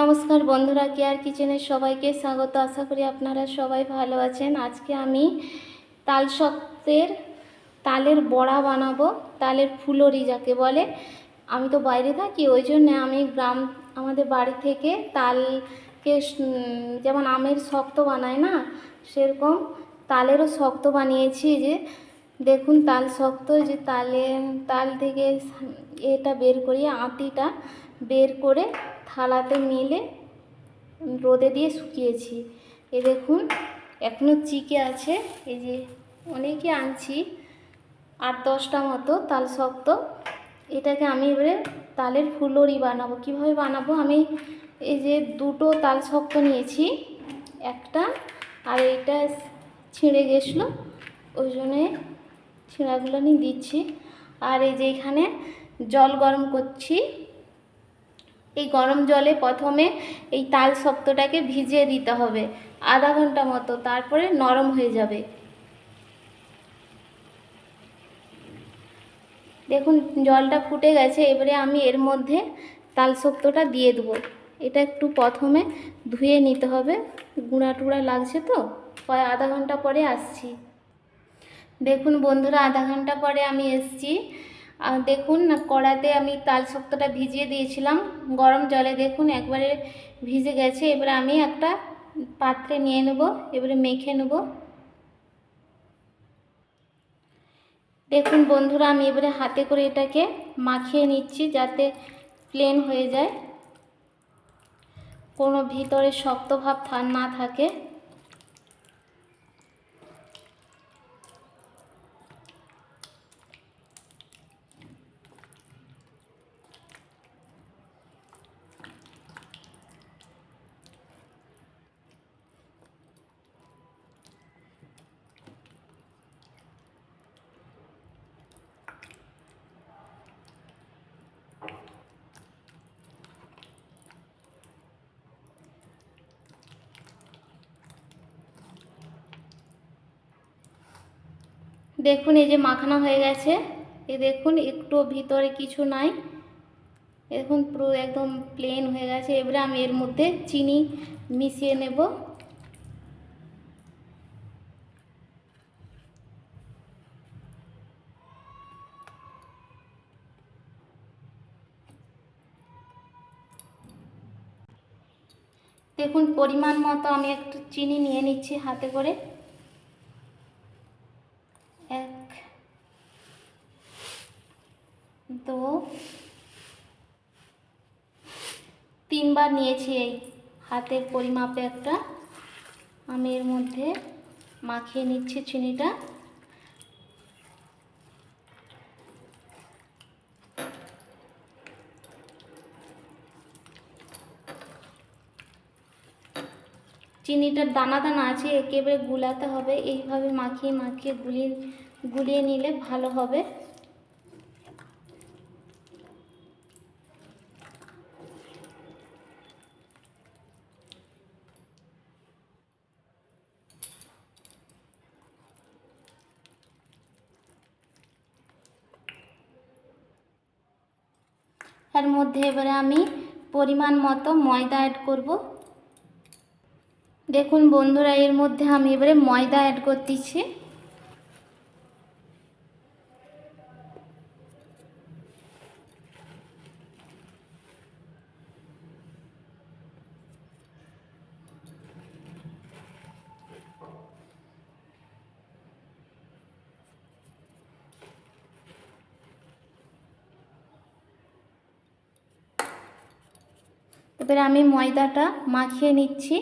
নমস্কার বন্ধুরা, কেয়ার কিচেনের সবাইকে স্বাগত। আশা করি আপনারা সবাই ভালো আছেন। আজকে আমি তাল সত্ত্বের তালের বড়া বানাবো, তালের ফুলরি যাকে বলে। আমি তো বাইরে থাকি, ওই জন্য আমি গ্রাম, আমাদের বাড়ি থেকে তালকে যেমন আমের শক্ত বানায় না, সেরকম তালেরও শক্ত বানিয়েছি যে, দেখুন তাল শক্ত যে তালে, তাল থেকে এটা বের করিয়ে আটিটা বের করে থালাতে মেলে রোদে দিয়ে শুকিয়েছি। এ দেখুন এখনও চিকে আছে। এই যে অনেকে আনছি, আট দশটা মতো তাল শক্ত। এটাকে আমি এবারে তালের ফুলরি বানাবো। কীভাবে বানাবো? আমি এই যে দুটো তাল শক্ত নিয়েছি, একটা, আর এইটা ছিঁড়ে গেছিল। ওই জন্যে ছিঁড়াগুলো নিয়ে দিচ্ছি। আর এই যে এখানে জল গরম করছি। এই গরম জলে প্রথমে এই তাল শক্তটাকে ভিজিয়ে দিতে হবে, আধা ঘণ্টা মতো, তারপরে নরম হয়ে যাবে। দেখুন, জলটা ফুটে গেছে, এবারে আমি এর মধ্যে তাল শক্তটা দিয়ে দেবো। এটা একটু প্রথমে ধুয়ে নিতে হবে, গুঁড়া টুড়া লাগছে তো আধা ঘণ্টা পরে আসছি। দেখুন বন্ধুরা, আধা ঘণ্টা পরে আমি এসছি। দেখুন কড়াতে আমি তাল শক্তটা ভিজিয়ে দিয়েছিলাম। গরম জলে দেখুন, একবারে ভিজে গেছে। এবারে আমি একটা পাত্রে নিয়ে নেব, এবারে মেখে নেব। দেখুন বন্ধুরা, আমি এবারে হাতে করে এটাকে মাখিয়ে নিচ্ছি যাতে প্লেন হয়ে যায়। কোনো ভিতরে শক্ত ভাব না থাকে। দেখুন, এই যে মাখানো হয়ে গেছে। এ দেখুন, একটু ভিতরে কিছু নাই। দেখুন, পুরো একদম প্লেন হয়ে গেছে। এবারে আমি এর মধ্যে চিনি মিশিয়ে নেব। দেখুন, পরিমাণ মতো আমি একটু চিনি নিয়ে নিচ্ছি হাতে করে এক দু তিনবার নিয়েছি এই হাতের পরিমাপে একটা। আমি এর মধ্যে মাখিয়ে নিচ্ছি চিনিটা। চিনিটার দানা দানা আছে, একেবারে গুলাতে হবে। এইভাবে মাখিয়ে মাখিয়ে গুলিয়ে গুলিয়ে নিলে ভালো হবে। এর মধ্যে এবারে আমি পরিমাণ মতো ময়দা অ্যাড করব। দেখুন বন্ধুরা, এর মধ্যে আমি এবারে ময়দা অ্যাড করতেছি। এবারে আমি ময়দাটা মাখিয়ে নিচ্ছি।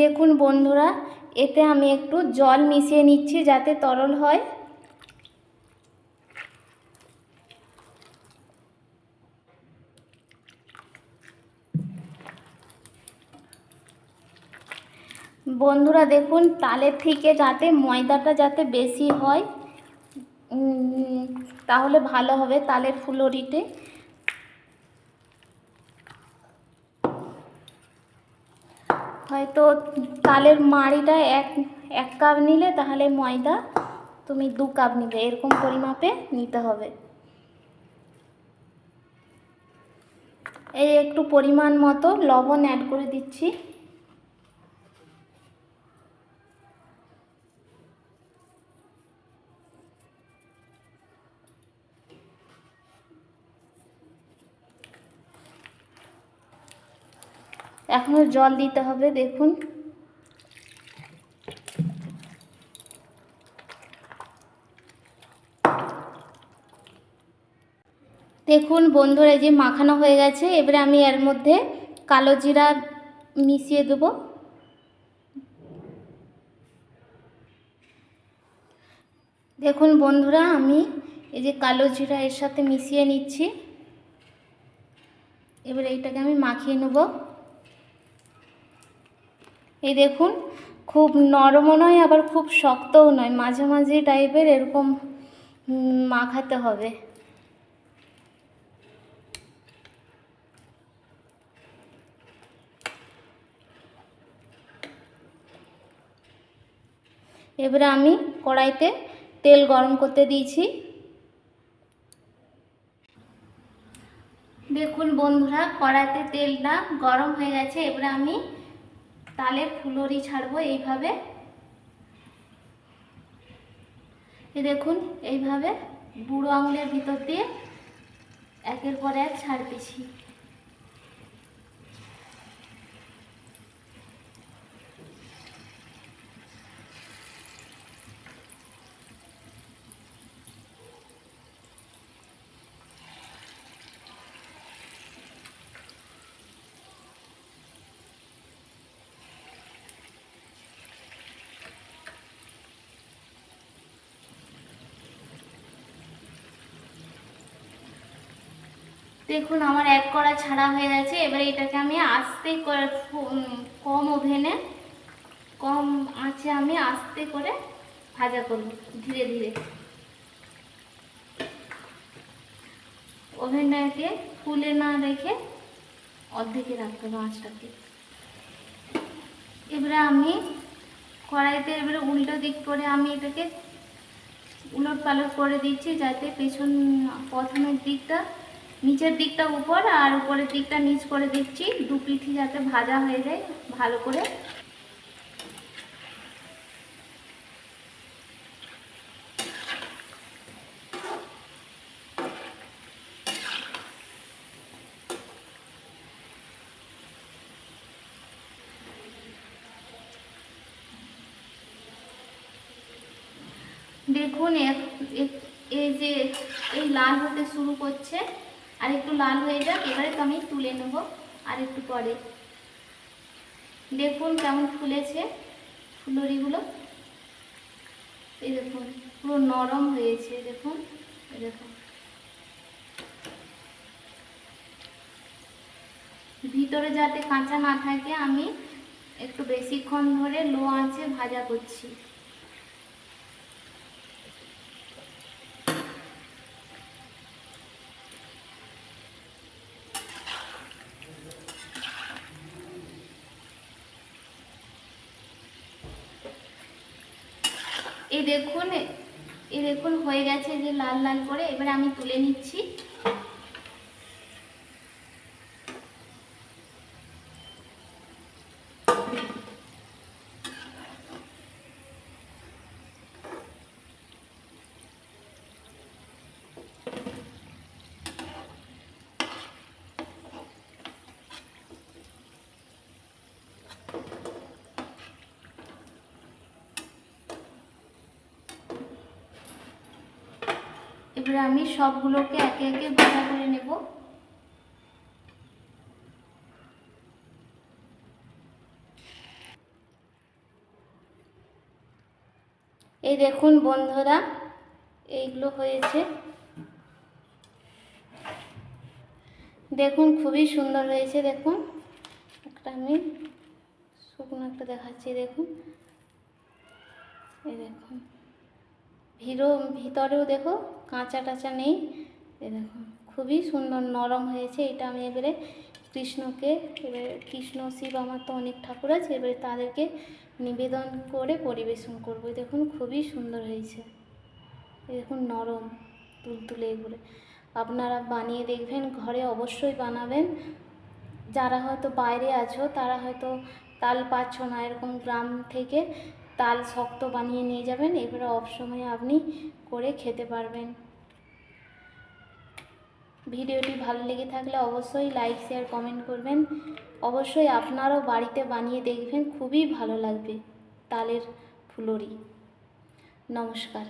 দেখুন বন্ধুরা, এতে আমি একটু জল মিশিয়ে নিচ্ছি যাতে তরল হয়। বন্ধুরা দেখুন, তালের থেকে যাতে ময়দাটা যাতে বেশি হয় তাহলে ভালো হবে তালের ফুলরিতে। হয়তো তালের মাড়িটা এক এক কাপ নিলে তাহলে ময়দা তুমি দু কাপ নিবে, এরকম পরিমাপে নিতে হবে। এই একটু পরিমাণ মতো লবণ অ্যাড করে দিচ্ছি। এখনও জল দিতে হবে, দেখুন। দেখুন বন্ধুরা, এই যে মাখানো হয়ে গেছে, এবারে আমি এর মধ্যে কালো জিরা মিশিয়ে দেব। দেখুন বন্ধুরা, আমি এই যে কালো জিরা এর সাথে মিশিয়ে নিচ্ছি। এবারে এইটাকে আমি মাখিয়ে নেব। এই দেখুন, খুব নরমও নয়, আবার খুব শক্তও নয়। মাঝামাঝি টাইপের এরকম মাখাতে হবে। এবারে আমি কড়াইতে তেল গরম করতে দিয়েছি। দেখুন বন্ধুরা, কড়াইতে তেলটা গরম হয়ে গেছে। এবারে আমি তালের ফুলরি ছাড়বো এইভাবে। এই দেখুন, এইভাবে বুড়ো আঙুলের ভিতর দিয়ে একের পর এক ছাড়তেছি। দেখুন, আমার এক কড়া ছাড়া হয়ে গেছে। এবারে এটাকে আমি আস্তে করে কম ওভেনে, কম আঁচে আমি আস্তে করে ভাজা করব, ধীরে ধীরে। ওভেনটাকে ফুলে না রেখে অর্ধেকে রাখতে হবে আঁচটাকে। এবারে আমি কড়াইতে এবারে উল্টো দিক করে আমি এটাকে উলট পালট করে দিচ্ছি, যাতে পেছন, প্রথমের দিকটা নিচের দিকটা উপর আর উপরের দিকটা নিচ করে দিচ্ছি। দু পিঠি যাতে ভাজা হয়ে যায়, ভালো করে। দেখুন এই যে, এই লাল হতে শুরু করছে। আর একটু লাল হয়ে যাক, এবারে তো আমি তুলে নেব, আর একটু পরে। দেখুন কেমন ফুলেছে ফুলরিগুলো। এই দেখুন, পুরো নরম হয়েছে, দেখুন দেখুন। ভিতরে যাতে কাঁচা না থাকে, আমি একটু বেশিক্ষণ ধরে লো আঁচে ভাজা করছি। এই দেখুন এই দেখুন হয়ে গেছে যে লাল লাল করে এবার আমি তুলে নিচ্ছি। এবারে আমি সবগুলোকে একে একে ভাজা করে নেব। এই দেখুন বন্ধুরা, এইগুলো হয়েছে। দেখুন, খুবই সুন্দর হয়েছে, দেখুন। একটা আমি শুকনো একটা দেখাচ্ছি, দেখুন। এই দেখুন। ভিরো ভিতরেও দেখো কাঁচা টাচা নেই দেখুন খুবই সুন্দর নরম হয়েছে। এটা আমি এবারে কৃষ্ণকে, এবারে কৃষ্ণ, শিব, আমার তো অনেক ঠাকুর আছে। এবারে তাদেরকে নিবেদন করে পরিবেশন করব। দেখুন, খুবই সুন্দর হয়েছে। দেখুন, নরম তুলতুলে এগুলো। আপনারা বানিয়ে দেখবেন, ঘরে অবশ্যই বানাবেন। যারা হয়তো বাইরে আছো, তারা হয়তো তাল পাচ্ছ না, এরকম গ্রাম থেকে তাল শক্ত বানিয়ে নিয়ে যাবেন, এবারে অফ সময়ে আপনি করে খেতে পারবেন। ভিডিওটি ভালো লেগে থাকলে অবশ্যই লাইক, শেয়ার, কমেন্ট করবেন। অবশ্যই আপনারাও বাড়িতে বানিয়ে দেখবেন, খুবই ভালো লাগবে তালের ফুলরি। নমস্কার।